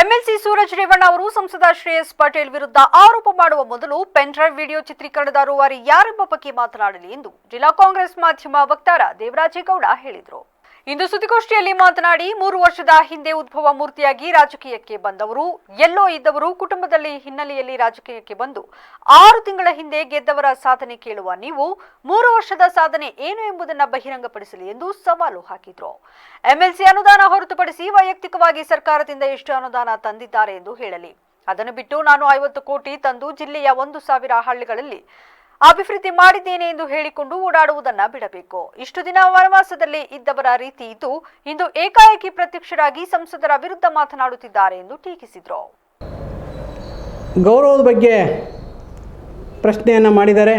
MLC Suraj Revanna ಅವರು ಸಂಸದ ಶ್ರೇಯಸ್ ಪಟೇಲ್ ವಿರುದ್ಧ ಆರೋಪ ಮಾಡುವ ಮೊದಲು ಪೆನ್ ಡ್ರೈವ್ ವಿಡಿಯೋ ಚಿತ್ರೀಕರಣದ ರೂವಾರಿ ಯಾರೆಂಬ ಬಗ್ಗೆ ಮಾತನಾಡಲಿ ಎಂದು ಜಿಲ್ಲಾ ಕಾಂಗ್ರೆಸ್ ಮಾಧ್ಯಮ ವಕ್ತಾರ ದೇವರಾಜೇಗೌಡ ಹೇಳಿದರು. ಇಂದು ಸುದ್ದಿಗೋಷ್ಠಿಯಲ್ಲಿ ಮಾತನಾಡಿ ಮೂರು ವರ್ಷದ ಹಿಂದೆ ಉದ್ಭವ ಮೂರ್ತಿಯಾಗಿ ರಾಜಕೀಯಕ್ಕೆ ಬಂದವರು, ಎಲ್ಲೋ ಇದ್ದವರು ಕುಟುಂಬದಲ್ಲಿ ಹಿನ್ನೆಲೆಯಲ್ಲಿ ರಾಜಕೀಯಕ್ಕೆ ಬಂದು ಆರು ತಿಂಗಳ ಹಿಂದೆ ಗೆದ್ದವರ ಸಾಧನೆ ಕೇಳುವ ನೀವು, ಮೂರು ವರ್ಷದ ಸಾಧನೆ ಏನು ಎಂಬುದನ್ನು ಬಹಿರಂಗಪಡಿಸಲಿ ಎಂದು ಸವಾಲು ಹಾಕಿದ್ರು. ಎಂಎಲ್ಸಿ ಅನುದಾನ ಹೊರತುಪಡಿಸಿ ವೈಯಕ್ತಿಕವಾಗಿ ಸರ್ಕಾರದಿಂದ ಎಷ್ಟು ಅನುದಾನ ತಂದಿದ್ದಾರೆ ಎಂದು ಹೇಳಲಿ. ಅದನ್ನು ಬಿಟ್ಟು ನಾನು ಐವತ್ತು ಕೋಟಿ ತಂದು ಜಿಲ್ಲೆಯ ಒಂದು ಸಾವಿರ ಹಳ್ಳಿಗಳಲ್ಲಿ ಅಭಿವೃದ್ಧಿ ಮಾಡಿದ್ದೇನೆ ಎಂದು ಹೇಳಿಕೊಂಡು ಓಡಾಡುವುದನ್ನ ಬಿಡಬೇಕು. ಇಷ್ಟು ದಿನ ವನವಾಸದಲ್ಲಿ ಇದ್ದವರ ರೀತಿ ಇದ್ದು, ಇಂದು ಏಕಾಏಕಿ ಪ್ರತ್ಯಕ್ಷರಾಗಿ ಸಂಸದರ ವಿರುದ್ಧ ಮಾತನಾಡುತ್ತಿದ್ದಾರೆ ಎಂದು ಟೀಕಿಸಿದರು. ಗೌರವದ ಬಗ್ಗೆ ಪ್ರಶ್ನೆಯನ್ನು ಮಾಡಿದ್ದಾರೆ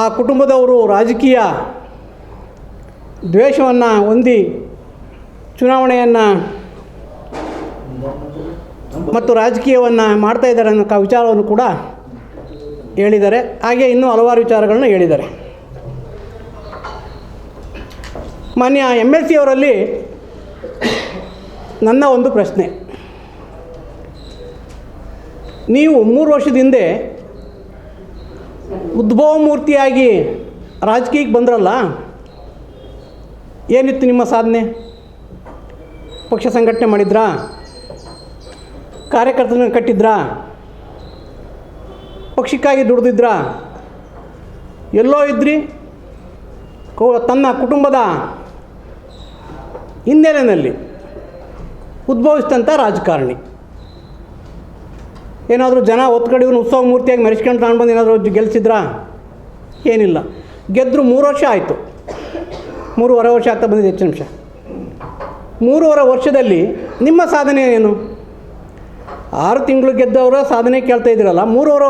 ಆ ಕುಟುಂಬದವರು ರಾಜಕೀಯ ದ್ವೇಷವನ್ನು ಹೊಂದಿ ಚುನಾವಣೆಯನ್ನು ಮತ್ತು ರಾಜಕೀಯವನ್ನು ಮಾಡ್ತಾ ಇದ್ದಾರೆ ಅನ್ನೋ ವಿಚಾರವನ್ನು ಕೂಡ ಹೇಳಿದ್ದಾರೆ ಹಾಗೆ ಇನ್ನೂ ಹಲವಾರು ವಿಚಾರಗಳನ್ನ ಹೇಳಿದ್ದಾರೆ ಮಾನ್ಯ ಎಂ ಎಲ್ ಸಿ ಅವರಲ್ಲಿ ನನ್ನ ಒಂದು ಪ್ರಶ್ನೆ. ನೀವು ಮೂರು ವರ್ಷದ ಹಿಂದೆ ಉದ್ಭವ ಮೂರ್ತಿಯಾಗಿ ರಾಜಕೀಯಕ್ಕೆ ಬಂದ್ರಲ್ಲ? ಏನಿತ್ತು ನಿಮ್ಮ ಸಾಧನೆ? ಪಕ್ಷ ಸಂಘಟನೆ ಮಾಡಿದ್ರಾ? ಕಾರ್ಯಕರ್ತರನ್ನ ಕಟ್ಟಿದ್ರಾ? ಪಕ್ಷಕ್ಕಾಗಿ ದುಡ್ದಿದ್ರ? ಎಲ್ಲೋ ಇದ್ರಿ? ಕೋ ತನ್ನ ಕುಟುಂಬದ ಹಿನ್ನೆಲೆಯಲ್ಲಿ ಉದ್ಭವಿಸಿದಂಥ ರಾಜಕಾರಣಿ. ಏನಾದರೂ ಜನ ಒತ್ತು ಇವನು ಉತ್ಸವ ಮೂರ್ತಿಯಾಗಿ ಮೆರೆಸ್ಕೊಂಡು ತಗೊಂಡ್ಬಂದು ಏನಾದರೂ ಗೆಲ್ಸಿದ್ರಾ? ಏನಿಲ್ಲ. ಗೆದ್ದರು ಮೂರು ವರ್ಷ ಆಯಿತು. ಮೂರುವರೆ ವರ್ಷ ಆಗ್ತಾ ಬಂದಿದೆ, ಹೆಚ್ಚು ನಿಮಿಷ. ಮೂರುವರೆ ವರ್ಷದಲ್ಲಿ ನಿಮ್ಮ ಸಾಧನೆ ಏನು? ಆರು ತಿಂಗಳು ಗೆದ್ದವರ ಸಾಧನೆ ಕೇಳ್ತಾ ಇದ್ದೀರಲ್ಲ, ಮೂರುವರೆ